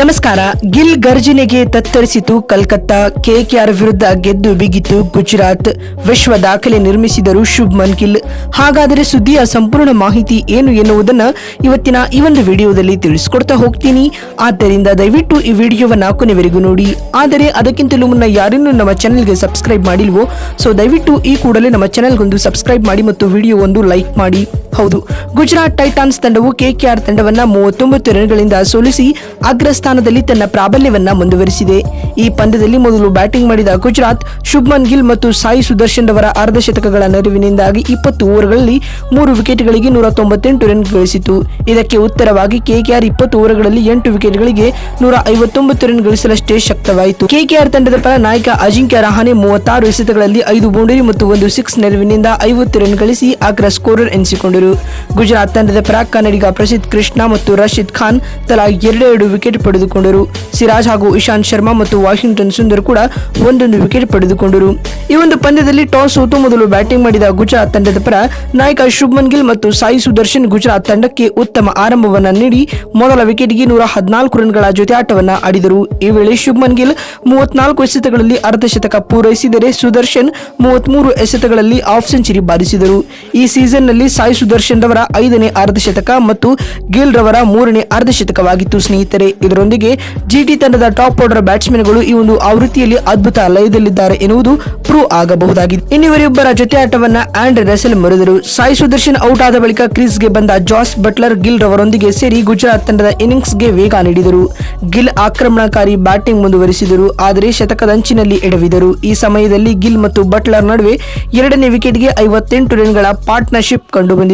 ನಮಸ್ಕಾರ. ಗಿಲ್ ಗರ್ಜನೆಗೆ ತತ್ತರಿಸಿತು ಕಲ್ಕತ್ತಾ. ಕೆಕೆಆರ್ ವಿರುದ್ಧ ಗೆದ್ದು ಬಿಗಿತು ಗುಜರಾತ್. ವಿಶ್ವ ದಾಖಲೆ ನಿರ್ಮಿಸಿದರು ಶುಭ್ಮನ್ ಗಿಲ್. ಹಾಗಾದರೆ ಸುದ್ದಿಯ ಸಂಪೂರ್ಣ ಮಾಹಿತಿ ಏನು ಎನ್ನುವುದನ್ನು ಇವತ್ತಿನ ಈ ಒಂದು ವಿಡಿಯೋದಲ್ಲಿ ತಿಳಿಸಿಕೊಡ್ತಾ ಹೋಗ್ತೀನಿ. ಆದ್ದರಿಂದ ದಯವಿಟ್ಟು ಈ ವಿಡಿಯೋವನ್ನು ಕೊನೆವರೆಗೂ ನೋಡಿ. ಆದರೆ ಅದಕ್ಕಿಂತಲೂ ಮುನ್ನ ಯಾರನ್ನೂ ನಮ್ಮ ಚಾನೆಲ್ಗೆ ಸಬ್ಸ್ಕ್ರೈಬ್ ಮಾಡಿಲ್ವೋ? ಸೊ ದಯವಿಟ್ಟು ಈ ಕೂಡಲೇ ನಮ್ಮ ಚಾನೆಲ್ಗೊಂದು ಸಬ್ಸ್ಕ್ರೈಬ್ ಮಾಡಿ ಮತ್ತು ವಿಡಿಯೋ ಒಂದು ಲೈಕ್ ಮಾಡಿ. ಹೌದು. ಗುಜರಾತ್ ಟೈಟಾನ್ಸ್ ತಂಡವು ಕೆಕೆಆರ್ ತಂಡವನ್ನ ಮೂವತ್ತೊಂಬತ್ತು ರನ್ಗಳಿಂದ ಸೋಲಿಸಿ ಅಗ್ರಸ್ಥಾನದಲ್ಲಿ ತನ್ನ ಪ್ರಾಬಲ್ಯವನ್ನ ಮುಂದುವರಿಸಿದೆ. ಈ ಪಂದ್ಯದಲ್ಲಿ ಮೊದಲು ಬ್ಯಾಟಿಂಗ್ ಮಾಡಿದ ಗುಜರಾತ್, ಶುಭ್ಮನ್ ಗಿಲ್ ಮತ್ತು ಸಾಯಿ ಸುದರ್ಶನ್ ಅವರ ಅರ್ಧಶತಕಗಳ ನೆರವಿನಿಂದಾಗಿ ಇಪ್ಪತ್ತು ಓವರ್ಗಳಲ್ಲಿ ಮೂರು ವಿಕೆಟ್ಗಳಿಗೆ ನೂರ ತೊಂಬತ್ತೆಂಟು ರನ್ ಗಳಿಸಿತು. ಇದಕ್ಕೆ ಉತ್ತರವಾಗಿ ಕೆಕೆಆರ್ ಇಪ್ಪತ್ತು ಓವರ್ಗಳಲ್ಲಿ ಎಂಟು ವಿಕೆಟ್ಗಳಿಗೆ ನೂರ ಐವತ್ತೊಂಬತ್ತು ರನ್ ಗಳಿಸಲಷ್ಟೇ ಶಕ್ತವಾಯಿತು. ಕೆಕೆಆರ್ ತಂಡದ ಪರ ನಾಯಕ ಅಜಿಂಕ್ಯ ರಹಾನೆ ಮೂವತ್ತಾರು ಎಸೆತಗಳಲ್ಲಿ ಐದು ಬೌಂಡರಿ ಮತ್ತು ಒಂದು ಸಿಕ್ಸ್ ನೆರವಿನಿಂದ ಐವತ್ತು ರನ್ ಗಳಿಸಿ ಅಗ್ರ ಸ್ಕೋರರ್ ಎನಿಸಿಕೊಂಡರು. ಗುಜರಾತ್ ತಂಡದ ಪರ ಕನ್ನಡಿಗ ಪ್ರಸಿದ್ಧ ಕೃಷ್ಣ ಮತ್ತು ರಶೀದ್ ಖಾನ್ ತಲಾ ಎರಡೆರಡು ವಿಕೆಟ್ ಪಡೆದುಕೊಂಡರು. ಸಿರಾಜ್ ಹಾಗೂ ಇಶಾಂತ್ ಶರ್ಮಾ ಮತ್ತು ವಾಷಿಂಗ್ಟನ್ ಸುಂದರ್ ಕೂಡ ಒಂದೊಂದು ವಿಕೆಟ್ ಪಡೆದುಕೊಂಡರು. ಈ ಒಂದು ಪಂದ್ಯದಲ್ಲಿ ಟಾಸ್ ಸೋತು ಮೊದಲು ಬ್ಯಾಟಿಂಗ್ ಮಾಡಿದ ಗುಜರಾತ್ ತಂಡದ ಪರ ನಾಯಕ ಶುಭ್ಮನ್ ಗಿಲ್ ಮತ್ತು ಸಾಯಿ ಸುದರ್ಶನ್ ಗುಜರಾತ್ ತಂಡಕ್ಕೆ ಉತ್ತಮ ಆರಂಭವನ್ನ ನೀಡಿ ಮೊದಲ ವಿಕೆಟ್ಗೆ ನೂರ ಹದಿನಾಲ್ಕು ರನ್ಗಳ ಜೊತೆ ಆಟವನ್ನ ಆಡಿದರು. ಈ ವೇಳೆ ಶುಭ್ಮನ್ ಗಿಲ್ ಮೂವತ್ನಾಲ್ಕು ಎಸೆತಗಳಲ್ಲಿ ಅರ್ಧ ಶತಕ ಪೂರೈಸಿದರೆ ಸುದರ್ಶನ್ ಮೂವತ್ಮೂರು ಎಸೆತಗಳಲ್ಲಿ ಆಫ್ ಸೆಂಚುರಿ ಬಾರಿಸಿದರು. ಈ ಸೀಸನ್ನಲ್ಲಿ ಸಾಯಿ ಸುದರ್ಶನ್ ರವರ ಐದನೇ ಅರ್ಧಶತಕ ಮತ್ತು ಗಿಲ್ ರವರ ಮೂರನೇ ಅರ್ಧಶತಕವಾಗಿತ್ತು ಸ್ನೇಹಿತರೆ. ಇದರೊಂದಿಗೆ ಜಿಟಿ ತಂಡದ ಟಾಪ್ ಆರ್ಡರ್ ಬ್ಯಾಟ್ಸ್ಮನ್ಗಳು ಈ ಒಂದು ಆವೃತ್ತಿಯಲ್ಲಿ ಅದ್ಭುತ ಲಯದಲ್ಲಿದ್ದಾರೆ ಎನ್ನುವುದು ಪ್ರೂವ್ ಆಗಬಹುದಾಗಿದೆ. ಇನ್ನಿವರಿಬ್ಬರ ಜೊತೆ ಆಟವನ್ನ ಆಂಡ್ ರೆಸೆಲ್ ಮರೆದರು. ಸಾಯಿ ಸುದರ್ಶನ್ ಔಟ್ ಆದ ಬಳಿಕ ಕ್ರೀಸ್ಗೆ ಬಂದ ಜಾಸ್ ಬಟ್ಲರ್ ಗಿಲ್ ರವರೊಂದಿಗೆ ಸೇರಿ ಗುಜರಾತ್ ತಂಡದ ಇನ್ನಿಂಗ್ಸ್ಗೆ ವೇಗ ನೀಡಿದರು. ಗಿಲ್ ಆಕ್ರಮಣಕಾರಿ ಬ್ಯಾಟಿಂಗ್ ಮುಂದುವರಿಸಿದರು, ಆದರೆ ಶತಕದಂಚಿನಲ್ಲಿ ಎಡವಿದರು. ಈ ಸಮಯದಲ್ಲಿ ಗಿಲ್ ಮತ್ತು ಬಟ್ಲರ್ ನಡುವೆ ಎರಡನೇ ವಿಕೆಟ್ಗೆ ಐವತ್ತೆಂಟು ರನ್ಗಳ ಪಾರ್ಟ್ನರ್ಶಿಪ್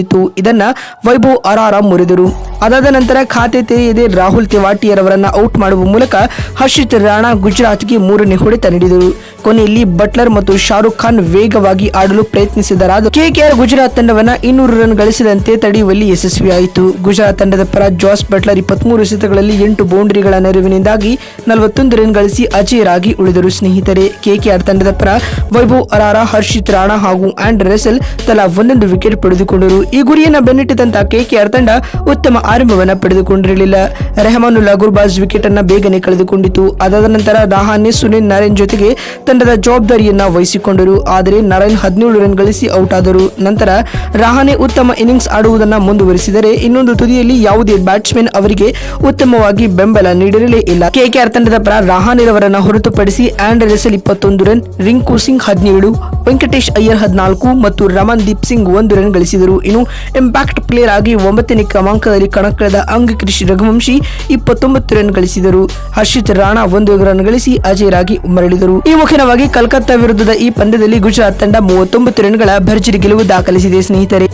ಕಂಡುಬಂದಿತ್ತು ಇದನ್ನ ವೈಭವ್ ಅರಾರ ಮುರಿದರು. ಅದಾದ ನಂತರ ಖಾತೆ ತೆರೆಯದೆ ರಾಹುಲ್ ತಿವಾಟಿಯರವರನ್ನ ಔಟ್ ಮಾಡುವ ಮೂಲಕ ಹರ್ಷಿತ್ ರಾಣಾ ಗುಜರಾತ್ಗೆ ಮೂರನೇ ಹೊಡೆತ ನೀಡಿದರು. ಕೊನೆಯಲ್ಲಿ ಬಟ್ಲರ್ ಮತ್ತು ಶಾರುಖ್ ಖಾನ್ ವೇಗವಾಗಿ ಆಡಲು ಪ್ರಯತ್ನಿಸಿದರಾದ ಕೆಕೆಆರ್ ಗುಜರಾತ್ ತಂಡವನ್ನ ಇನ್ನೂರು ರನ್ ಗಳಿಸಿದಂತೆ ತಡೆಯುವಲ್ಲಿ ಯಶಸ್ವಿಯಾಯಿತು. ಗುಜರಾತ್ ತಂಡದ ಪರ ಜಾಸ್ ಬಟ್ಲರ್ ಇಪ್ಪತ್ಮೂರು ಎಸೆತಗಳಲ್ಲಿ ಎಂಟು ಬೌಂಡರಿಗಳ ನೆರವಿನಿಂದಾಗಿ ನಲವತ್ತೊಂದು ರನ್ ಗಳಿಸಿ ಅಜೇಯರಾಗಿ ಉಳಿದರು. ಸ್ನೇಹಿತರೆ, ಕೆಕೆಆರ್ ತಂಡದ ಪರ ವೈಭವ್ ಅರಾರ, ಹರ್ಷಿತ್ ರಾಣಾ ಹಾಗೂ ಆಂಡ್ ರೆಸೆಲ್ ತಲಾ ಒಂದೊಂದು ವಿಕೆಟ್ ಪಡೆದುಕೊಂಡರು. ಈ ಗುರಿಯನ್ನು ಬೆನ್ನಿಟ್ಟಿದಂತಹ ಕೆಕೆಆರ್ ತಂಡ ಉತ್ತಮ ಆರಂಭವನ್ನು ಪಡೆದುಕೊಂಡಿರಲಿಲ್ಲ. ರೆಹಮಾನುಲ್ಲಾ ಗುರ್ಬಾಜ್ ವಿಕೆಟ್ ಅನ್ನ ಬೇಗನೆ ಕಳೆದುಕೊಂಡಿತು. ಅದಾದ ನಂತರ ರಹಾನೆ ಸುನಿಲ್ ನರೇನ್ ಜೊತೆಗೆ ತಂಡದ ಜವಾಬ್ದಾರಿಯನ್ನ ವಹಿಸಿಕೊಂಡರು. ಆದರೆ ನರೇನ್ ಹದಿನೇಳು ರನ್ ಗಳಿಸಿ ಔಟ್ ಆದರು. ನಂತರ ರಹಾನೆ ಉತ್ತಮ ಇನ್ನಿಂಗ್ಸ್ ಆಡುವುದನ್ನು ಮುಂದುವರಿಸಿದರೆ ಇನ್ನೊಂದು ತುದಿಯಲ್ಲಿ ಯಾವುದೇ ಬ್ಯಾಟ್ಸ್ಮನ್ ಅವರಿಗೆ ಉತ್ತಮವಾಗಿ ಬೆಂಬಲ ನೀಡಿರಲೇ ಇಲ್ಲ. ಕೆಕೆಆರ್ ತಂಡದ ಪರ ರಹಾನೆರವರನ್ನ ಹೊರತುಪಡಿಸಿ ಆಂಡ್ ರೆಸೆಲ್ ಇಪ್ಪತ್ತೊಂದು ರನ್, ರಿಂಕು ಸಿಂಗ್ ಹದಿನೇಳು, ವೆಂಕಟೇಶ್ ಅಯ್ಯರ್ ಹದಿನಾಲ್ಕು ಮತ್ತು ರಮನ್ ದೀಪ್ ಸಿಂಗ್ ಒಂದು ರನ್ ಗಳಿಸಿದರು. ಇನ್ನು ಇಂಪ್ಯಾಕ್ಟ್ ಪ್ಲೇಯರ್ ಆಗಿ ಒಂಬತ್ತನೇ ಕ್ರಮಾಂಕದಲ್ಲಿ ಕಣಕ್ಕಿಳಿದ ಅಂಗ್ ಕೃಷಿ ರಘುವಂಶಿ ಇಪ್ಪತ್ತೊಂಬತ್ತು ರನ್ ಗಳಿಸಿದರು. ಹರ್ಷಿತ್ ರಾಣಾ ಒಂದು ರನ್ ಗಳಿಸಿ ಅಜೇಯರಾಗಿ ಮರಳಿದರು ಈ ಮುಖ್ಯವಾಗಿ ಕಲ್ಕತ್ತಾ ವಿರುದ್ಧದ ಈ ಪಂದ್ಯದಲ್ಲಿ ಗುಜರಾತ್ ತಂಡ ಮೂವತ್ತೊಂಬತ್ತು ರನ್ಗಳ ಭರ್ಜರಿ ಗೆಲುವು ದಾಖಲಿಸಿದೆ ಸ್ನೇಹಿತರೆ.